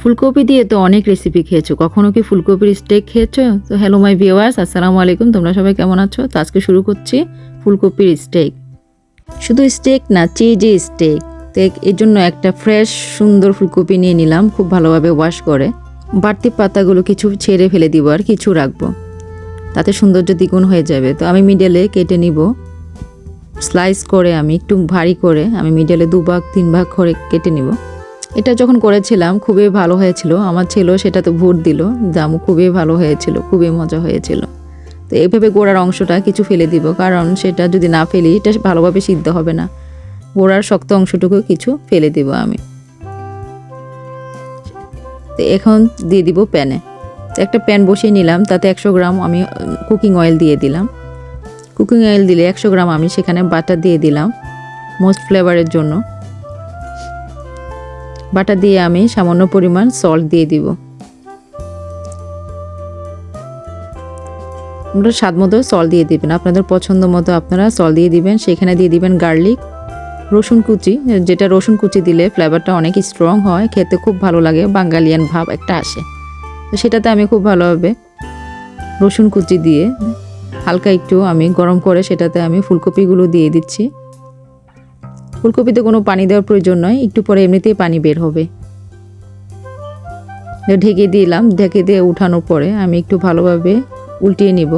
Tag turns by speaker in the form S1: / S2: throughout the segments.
S1: ফুলকপি দিয়ে তো অনেক রেসিপি খেয়েছো। কখনো কি ফুলকপির স্টেক খেয়েছো? তো হ্যালো মাই ভিওয়ার্স আসসালামু আলাইকুম, তোমরা সবাই কেমন আছো? তো আজকে শুরু করছি ফুলকপির স্টেক শুধু স্টেক না চিজি স্টেক তো এর জন্য একটা ফ্রেশ সুন্দর ফুলকপি নিয়ে নিলাম, খুব ভালোভাবে ওয়াশ করে। বাড়তি পাতাগুলো কিছু ছেড়ে ফেলে দিব আর কিছু রাখব। তাতে সৌন্দর্য দ্বিগুণ হয়ে যাবে। তো আমি মিডলে কেটে নিব। স্লাইস করে আমি একটু ভারী করে আমি মিডলে দু ভাগ তিন ভাগ করে কেটে নিব। এটা যখন করেছিলাম, খুবই ভালো হয়েছিল। আমার ছেলেও সেটা তো ভোট দিল। জামু খুবই ভালো হয়েছিল, খুবই মজা হয়েছিল। তো এইভাবে গোড়ার অংশটা কিছু ফেলে দিব, কারণ সেটা যদি না ফেলি, এটা ভালোভাবে সিদ্ধ হবে না। গোড়ার শক্ত অংশটুকু কিছু ফেলে দিব আমি। তো এখন দিয়ে দিব প্যানে। একটা প্যান বসিয়ে নিলাম, তাতে একশো গ্রাম আমি কুকিং অয়েল দিয়ে দিলাম। কুকিং অয়েল দিলে একশো গ্রাম আমি সেখানে বাটার দিয়ে দিলাম, মোস্ট ফ্লেভারের জন্য। বাটা দিয়ে আমি সামান্য পরিমাণ সল্ট দিয়ে দিব। আপনারা স্বাদ মতো সল দিয়ে দিবেন। আপনাদের পছন্দ মতো আপনারা সল দিয়ে দিবেন। সেখানে দিয়ে দিবেন গার্লিক রসুন কুচি। যেটা রসুন কুচি দিলে ফ্লেভারটা অনেক স্ট্রং হয়, খেতে খুব ভালো লাগে বাঙালিয়ান ভাব একটা আসে। তো সেটাতে আমি খুব ভালোভাবে রসুন কুচি দিয়ে হালকা একটু আমি গরম করে সেটাতে আমি ফুলকপিগুলো দিয়ে দিচ্ছি। ফুলকপিতে কোনো পানি দেওয়ার প্রয়োজন নয়, একটু পরে এমনিতেই পানি বের হবে। ঢেকে দিলাম, ঢেকে দিয়ে উঠানোর পরে আমি একটু ভালোভাবে উল্টিয়ে নিব।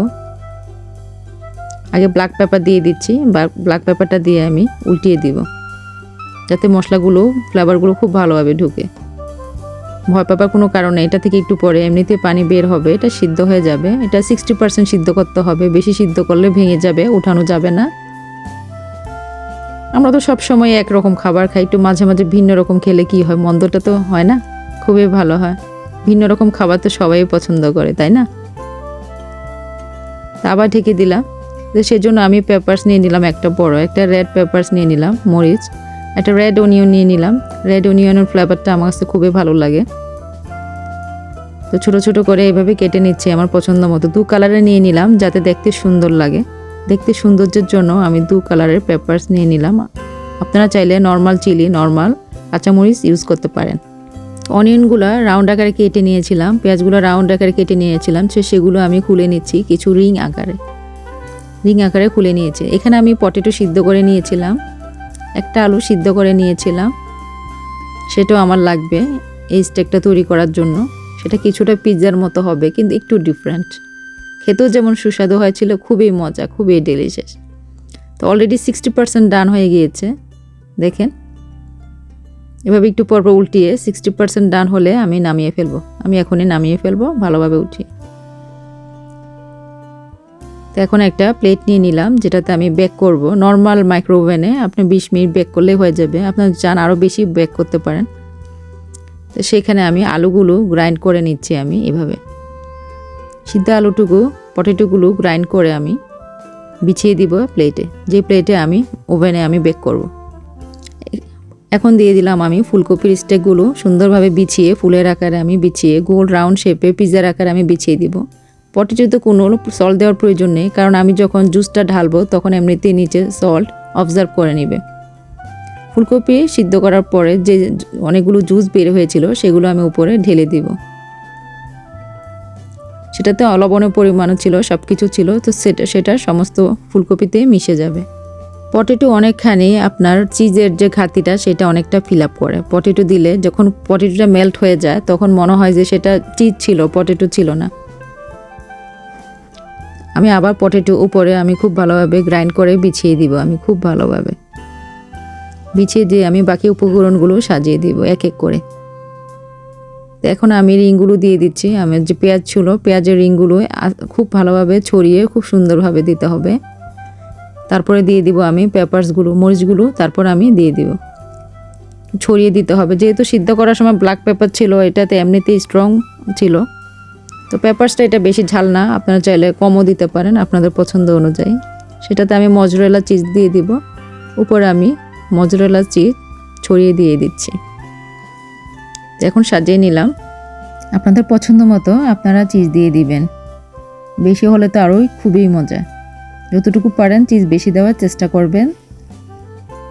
S1: আগে ব্ল্যাক পেপার দিয়ে দিচ্ছি ব্ল্যাক পেপারটা দিয়ে আমি উল্টিয়ে দিব, যাতে মশলাগুলো ফ্লেভারগুলো খুব ভালোভাবে ঢুকে। ভয় পাবার কোনো কারণে এটা থেকে একটু পরে এমনিতে পানি বের হবে, এটা সিদ্ধ হয়ে যাবে। এটা সিক্সটি পার্সেন্ট সিদ্ধ করতে হবে, বেশি সিদ্ধ করলে ভেঙে যাবে, উঠানো যাবে না। আমরা তো সব সময় একরকম খাবার খাই, একটু মাঝে মাঝে ভিন্ন রকম খেলে কি হয়? মন্দটা তো হয় না? খুবই ভালো হয়। ভিন্ন রকম খাবার তো সবাই পছন্দ করে, তাই না? আবার ঢেকে দিলাম তো সেজন্য আমি পেপার্স নিয়ে নিলাম একটা বড়, একটা রেড পেপার্স নিয়ে নিলাম, মরিচ, একটা রেড অনিয়ন নিয়ে নিলাম। রেড অনিয়নের ফ্লেভারটা আমার কাছে খুবই ভালো লাগে। তো ছোট ছোট করে এইভাবে কেটে নিচ্ছি আমার পছন্দ মতো। দু কালারে নিয়ে নিলাম যাতে দেখতে সুন্দর লাগে। দেখতে সৌন্দর্যের জন্য আমি দু কালারের পেপার্স নিয়ে নিলাম। আপনারা চাইলে নর্মাল চিলি, নর্মাল কাঁচামরিচ ইউজ করতে পারেন। অনিয়নগুলো রাউন্ড আকারে কেটে নিয়েছিলাম, পেঁয়াজগুলো রাউন্ড আকারে কেটে নিয়েছিলাম, সে সেগুলো আমি খুলে নিচ্ছি কিছু রিং আকারে। রিং আকারে খুলে নিয়েছি। এখানে আমি পটেটো সিদ্ধ করে নিয়েছিলাম, একটা আলু সিদ্ধ করে নিয়েছিলাম। সেটাও আমার লাগবে এই স্টেকটা তৈরি করার জন্য। সেটা কিছুটা পিৎজার মতো হবে, কিন্তু একটু ডিফারেন্ট খেতেও যেমন সুস্বাদু হয়েছিল, খুবই মজা, খুবই ডেলিশিয়াস তো অলরেডি সিক্সটি পার্সেন্ট ডান হয়ে গিয়েছে। দেখেন। এভাবে একটু পরপর উল্টিয়ে সিক্সটি পার্সেন্ট ডান হলে আমি নামিয়ে ফেলব। আমি এখনই নামিয়ে ফেলব, ভালোভাবে উঠিয়ে। তো এখন একটা প্লেট নিয়ে নিলাম, যেটাতে আমি বেক করব। নর্মাল মাইক্রোওভেনে আপনি বিশ মিনিট বেক করলেই হয়ে যাবে। আপনার চান আরও বেশি বেক করতে পারেন। তো সেখানে আমি আলুগুলো গ্রাইন্ড করে নিচ্ছি আমি এভাবে। সিদ্ধ আলুটুকু, পটেটোগুলো গ্রাইন্ড করে আমি বিছিয়ে দিব প্লেটে যে প্লেটে আমি ওভেনে আমি বেক করব। এখন দিয়ে দিলাম আমি ফুলকপির স্টেকগুলো সুন্দরভাবে বিছিয়ে, ফুলের আকারে আমি বিছিয়ে, গোল রাউন্ড শেপে পিৎজার আকারে আমি বিছিয়ে দিব। পটেটোতে কোনো সল্ট দেওয়ার প্রয়োজন নেই, কারণ আমি যখন জুসটা ঢালবো তখন এমনিতেই নিচে সল্ট অবজার্ভ করে নেবে। ফুলকপি সিদ্ধ করার পরে যে অনেকগুলো জুস বের হয়েছিল সেগুলো আমি উপরে ঢেলে দিব। সেটাতে অলবণের পরিমাণও ছিল সব কিছু ছিল, তো সেটা সেটা সমস্ত ফুলকপিতে মিশে যাবে। পটেটো অনেকখানি আপনার চিজের যে ঘাটতিটা সেটা অনেকটা ফিল আপ করে। পটেটো দিলে যখন পটেটোটা মেল্ট হয়ে যায়, তখন মনে হয় যে সেটা চিজ ছিল, পটেটো ছিল না। আমি আবার পটেটো উপরে আমি খুব ভালোভাবে গ্রাইন্ড করে বিছিয়ে দিব, আমি খুব ভালোভাবে। বিছিয়ে দিয়ে আমি বাকি উপকরণগুলো সাজিয়ে দিব, এক এক করে। তো এখন আমি রিংগুলো দিয়ে দিচ্ছি। আমার যে পেঁয়াজ ছিল, পেঁয়াজের রিংগুলো খুব ভালোভাবে ছড়িয়ে খুব সুন্দরভাবে দিতে হবে। তারপরে দিয়ে দিব আমি পেপারসগুলো, মরিচগুলো, তারপর আমি দিয়ে দিব। ছড়িয়ে দিতে হবে। যেহেতু সিদ্ধ করার সময় ব্ল্যাক পেপার ছিল, এটাতে এমনিতেই স্ট্রং ছিল। তো পেপারসটা এটা বেশি ঝাল না, আপনারা চাইলে কমও দিতে পারেন আপনাদের পছন্দ অনুযায়ী। সেটাতে আমি মজরেলা চিজ দিয়ে দিব। উপরে আমি মজরেলা চিজ ছড়িয়ে দিয়ে দিচ্ছি। এখন সাজিয়ে নিলাম। আপনাদের পছন্দ মতো আপনারা চিজ দিয়ে দিবেন। বেশি হলে তো আরোই খুবই মজা। যতটুকু পারেন চিজ বেশি দেওয়ার চেষ্টা করবেন।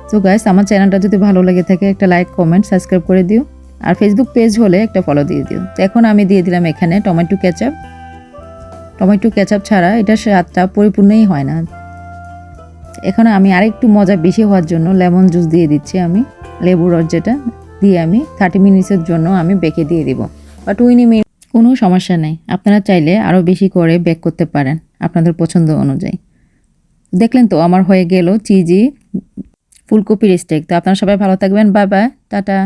S1: তো গাইস আমার চ্যানেলটা যদি ভালো লেগে থাকে, একটা লাইক কমেন্ট সাবস্ক্রাইব করে দিও। আর ফেসবুক পেজ হলে একটা ফলো দিয়ে দিও। তো এখন আমি দিয়ে দিলাম এখানে টমেটো কেচাপ টমেটো কেচাপ ছাড়া এটা স্বাদটা পরিপূর্ণই হয় না। এখানে আমি আরেকটু মজা বেশি হওয়ার জন্য লেমন জুস দিয়ে দিচ্ছি আমি, লেবুর রস যেটা। দিয়ে আমি থার্টি মিনিটসের জন্য আমি বেঁকে দিয়ে দিব। বা টুইনি মিনিট কোনো সমস্যা নেই। আপনারা চাইলে আরও বেশি করে বেক করতে পারেন আপনাদের পছন্দ অনুযায়ী। দেখলেন তো, আমার হয়ে গেল চিজি ফুলকপির স্টেক তো আপনারা সবাই ভালো থাকবেন। Bye tata.